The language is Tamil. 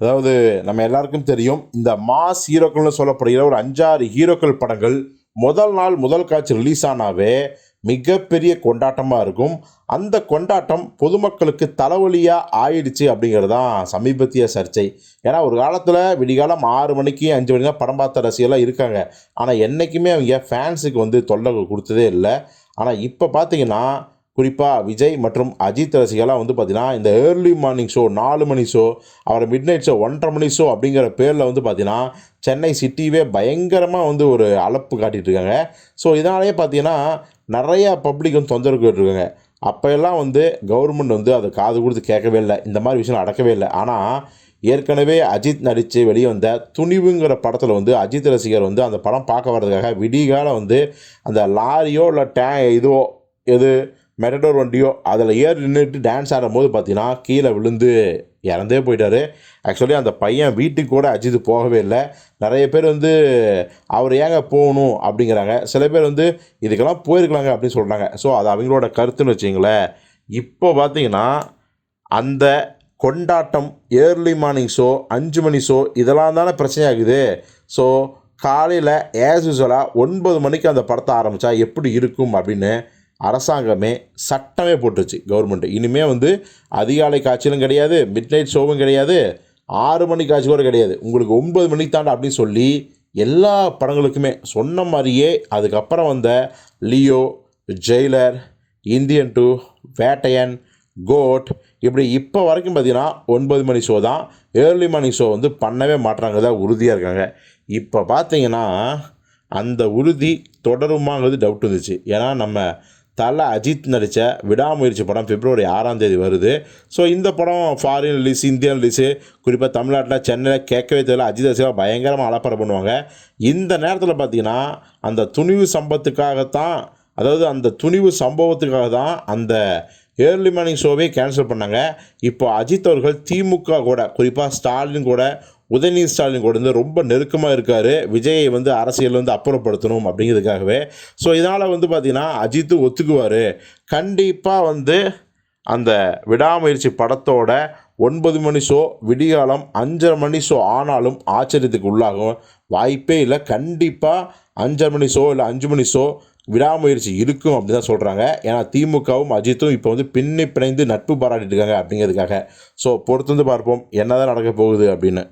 அதாவது நம்ம எல்லாருக்கும் தெரியும் இந்த மாஸ் ஹீரோக்கள்னு சொல்லப்படுகிற ஒரு அஞ்சாறு ஹீரோக்கள் படங்கள் முதல் நாள் முதல் காட்சி ரிலீஸ் ஆனாவே மிகப்பெரிய கொண்டாட்டமாக இருக்கும். அந்த கொண்டாட்டம் பொதுமக்களுக்கு தலைவலியாக ஆயிடுச்சு அப்படிங்கிறது தான் சமீபத்திய சர்ச்சை. ஏன்னா ஒரு காலத்தில் விடிகாலம் ஆறு மணிக்கு அஞ்சு மணி தான் படம் பார்த்த ரசிகெல்லாம் இருக்காங்க. ஆனால் என்றைக்குமே அவங்க ஃபேன்ஸுக்கு வந்து தொல்லை கொடுத்ததே இல்லை. ஆனால் இப்போ பார்த்தீங்கன்னா குறிப்பாக விஜய் மற்றும் அஜித் ரசிகர்லாம் வந்து பார்த்தீங்கன்னா இந்த ஏர்லி மார்னிங் ஷோ நாலு மணி ஷோ அவரை மிட் நைட் ஷோ ஒன்றரை மணி ஷோ அப்படிங்கிற பேரில் வந்து பார்த்திங்கன்னா சென்னை சிட்டிவே பயங்கரமாக வந்து ஒரு அளப்பு காட்டிகிட்டு இருக்காங்க ஸோ இதனாலேயே பார்த்தீங்கன்னா நிறையா பப்ளிக் வந்து தொந்தரவு கேட்டுருக்காங்க. அப்போ எல்லாம் வந்து கவர்மெண்ட் வந்து அதை காது கொடுத்து கேட்கவே இல்லை. இந்த மாதிரி விஷயம் நடக்கவே இல்லை. ஆனால் ஏற்கனவே அஜித் நடித்து வெளியே வந்த துணிவுங்கிற படத்தில் வந்து அஜித் ரசிகர் வந்து அந்த படம் பார்க்க வர்றதுக்காக விடிகால வந்து அந்த லாரியோ இல்லை டே இதுவோ எது மெட்டடோர் வண்டியோ அதில் ஏறி நின்றுட்டு டான்ஸ் ஆடும்போது பார்த்தீங்கன்னா கீழே விழுந்து இறந்தே போயிட்டார். ஆக்சுவலி அந்த பையன் வீட்டுக்கு கூட அஜித் போகவே இல்லை. நிறைய பேர் வந்து அவர் ஏங்க போகணும்? அப்படிங்கிறாங்க. சில பேர் வந்து இதுக்கெல்லாம் போயிருக்கலாங்க அப்படின்னு சொல்கிறாங்க ஸோ அது அவங்களோட கருத்துன்னு வச்சிங்களேன். இப்போ பார்த்தீங்கன்னா அந்த கொண்டாட்டம் ஏர்லி மார்னிங் ஷோ அஞ்சு மணி ஷோ இதெல்லாம் தானே பிரச்சனையாகுது. ஸோ காலையில் ஏஸ் யூஸ்வலாக ஒன்பது மணிக்கு அந்த படத்தை ஆரம்பித்தா எப்படி இருக்கும் அப்படின்னு அரசாங்கமே சட்டமே போட்டுருச்சு கவர்மெண்ட்டு இனிமேல் வந்து அதிகாலை காய்ச்சலும் கிடையாது மிட் நைட் ஷோவும் கிடையாது ஆறு மணி காட்சி கூட கிடையாது. உங்களுக்கு ஒன்பது மணிக்கு தாண்டா அப்படின்னு சொல்லி எல்லா படங்களுக்குமே சொன்ன மாதிரியே அதுக்கப்புறம் வந்த Leo Jailer Indian two Vettaiyan code இப்படி இப்போ வரைக்கும் பார்த்தீங்கன்னா ஒன்பது மணி ஷோ தான் ஏர்லி மார்னிங் ஷோ வந்து பண்ணவே மாட்டுறாங்கிறதா உறுதியாக இருக்காங்க. இப்போ பார்த்தீங்கன்னா அந்த உறுதி தொடருமாங்கிறது டவுட் இருந்துச்சு. ஏன்னா நம்ம தலை அஜித் நடித்த விடாமுயற்சி படம் பிப்ரவரி ஆறாம் தேதி வருது. ஸோ இந்த படம் ஃபாரின் ரிலீஸ் இந்தியன் ரிலீஸு குறிப்பாக தமிழ்நாட்டில் சென்னையில் கேட்கவே தெரியல. அஜித் ரசிகா பயங்கரமாக அலப்பறை பண்ணுவாங்க. இந்த நேரத்தில் பார்த்தீங்கன்னா அந்த துணிவு சம்பத்துக்காகத்தான் அதாவது அந்த துணிவு சம்பவத்துக்காக தான் அந்த ஏர்லி மார்னிங் ஷோவே கேன்சல் பண்ணாங்க. இப்போ அஜித் அவர்கள் திமுக கூட குறிப்பாக ஸ்டாலின் கூட உதயநிதி ஸ்டாலின் கூட வந்து ரொம்ப நெருக்கமாக இருக்கார். விஜயை வந்து அரசியல் வந்து அப்புறப்படுத்தணும் அப்படிங்கிறதுக்காகவே. ஸோ இதனால் வந்து பார்த்திங்கன்னா அஜித்து ஒத்துக்குவார். கண்டிப்பாக வந்து அந்த விடாமுயற்சி படத்தோட ஒன்பது மணி ஷோ விடிகாலம் அஞ்சரை மணி ஷோ ஆனாலும் ஆச்சரியத்துக்கு உள்ளாகும். வாய்ப்பே இல்லை. கண்டிப்பாக அஞ்சரை மணி ஷோ இல்லை அஞ்சு மணி ஷோ விடாமுயற்சி இருக்கும் அப்படி தான் சொல்கிறாங்க ஏன்னா திமுகவும் அஜித்தும் இப்போ வந்து பின்னி பிணைந்து நட்பு பாராட்டிட்டு இருக்காங்க அப்படிங்கிறதுக்காக. ஸோ பொறுத்து வந்து பார்ப்போம். என்னதான் நடக்க போகுது அப்படின்னு.